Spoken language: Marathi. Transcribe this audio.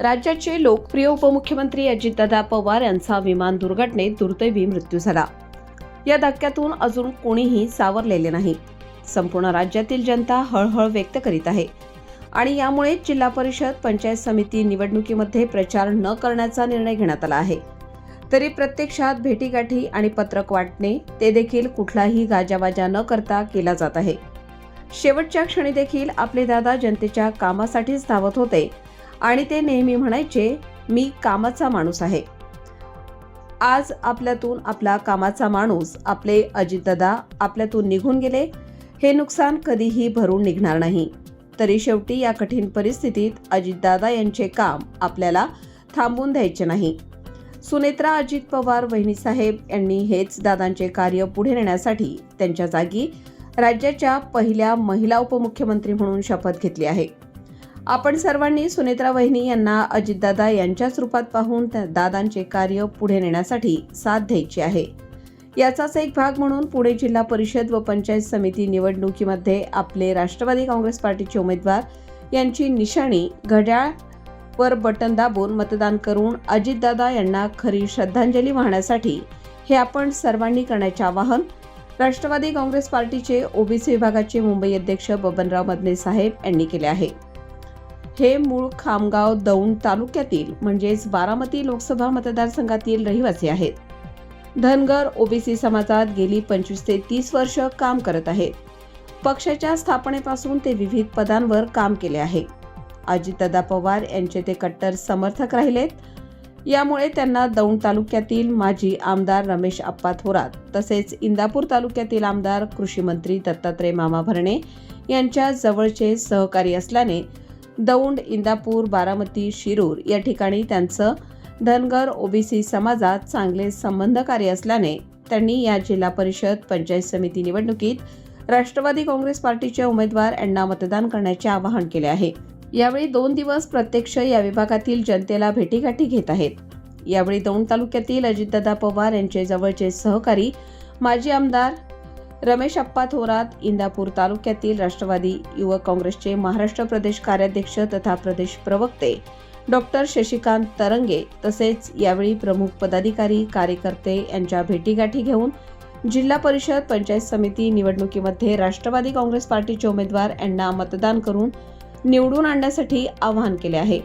राज्याचे लोकप्रिय उपमुख्यमंत्री अजितदादा पवार यांचा विमान दुर्घटनेत दुर्दैवी मृत्यू झाला. या धक्क्यातून अजून कोणीही सावरलेले नाही. संपूर्ण राज्यातील जनता हळहळ व्यक्त करीत आहे. आणि यामुळे जिल्हा परिषद पंचायत समिती निवडणुकीमध्ये प्रचार न करण्याचा निर्णय घेण्यात आला आहे. तरी प्रत्यक्षात भेटीगाठी आणि पत्रक वाटणे ते देखील कुठलाही गाजावाजा न करता केला जात आहे. शेवटच्या क्षणी देखील आपले दादा जनतेच्या कामासाठीच धावत होते. आणि ते नेहमी म्हणायचे मी कामाचा माणूस आहे. आज आपल्यातून आपला कामाचा माणूस आपले अजितदादा आपल्यातून निघून गेले हे नुकसान कधीही भरून निघणार नाही. तरी शेवटी या कठीण परिस्थितीत अजितदादा यांचे काम आपल्याला थांबून द्यायचे नाही. सुनेत्रा अजित पवार वहिनीसाहेब यांनी हेच दादांचे कार्य पुढे नेण्यासाठी त्यांच्या जागी राज्याच्या पहिल्या महिला उपमुख्यमंत्री म्हणून शपथ घेतली आहे. आपण सर्वांनी सुनेत्रा वहिनी यांना अजितदादा यांच्याच रूपात पाहून त्या दादांचे कार्य पुढे नेण्यासाठी साथ द्यायची आहे. याचाच एक भाग म्हणून पुणे जिल्हा परिषद व पंचायत समिती निवडणुकीमध्ये आपले राष्ट्रवादी काँग्रेस पार्टीचे उमेदवार यांची निशाणी घड्याळ वर बटन दाबून मतदान करून अजितदादा यांना खरी श्रद्धांजली वाहण्यासाठी हे आपण सर्वांनी करण्याचे आवाहन राष्ट्रवादी काँग्रेस पार्टीचे ओबीसी विभागाचे मुंबई अध्यक्ष बबनराव मदने साहेब यांनी केले आहे. हे मूळ खामगाव दौंड तालुक्यातील म्हणजेच बारामती लोकसभा मतदारसंघातील रहिवासी आहेत. धनगर ओबीसी समाजात गेली पंचवीस ते तीस वर्ष काम करत आहेत. पक्षाच्या स्थापनेपासून ते विविध पदांवर काम केले आहे. अजितदादा पवार यांचे ते कट्टर समर्थक राहिलेत. यामुळे त्यांना दौंड तालुक्यातील माजी आमदार रमेश आप्पा थोरात तसेच इंदापूर तालुक्यातील आमदार कृषी मंत्री दत्तात्रय मामा भरणे यांच्या जवळचे सहकारी असल्याने दौंड इंदापूर बारामती शिरूर या ठिकाणी त्यांचं धनगर ओबीसी समाजात चांगले संबंध कार्य असल्याने त्यांनी या जिल्हा परिषद पंचायत समिती निवडणुकीत राष्ट्रवादी काँग्रेस पार्टीचे उमेदवार यांना मतदान करण्याचे आवाहन केले आहे. यावेळी दोन दिवस प्रत्यक्ष या विभागातील जनतेला भेटीगाठी घेत आहेत. यावेळी दौंड तालुक्यातील अजितदादा पवार यांचे जवळचे सहकारी माजी आमदार रमेश अप्पा थोरात इंदापूर तालुक्यातील राष्ट्रवादी युवक काँग्रेसचे महाराष्ट्र प्रदेश कार्याध्यक्ष तथा प्रदेश प्रवक्ते डॉक्टर शशिकांत तरंगे तसेच यावेळी प्रमुख पदाधिकारी कार्यकर्ते यांच्या भेटीगाठी घेऊन जिल्हा परिषद पंचायत समिती निवडणुकीमध्ये राष्ट्रवादी काँग्रेस पार्टीचे उमेदवार यांना मतदान करून निवडून आणण्यासाठी आवाहन केले आहे.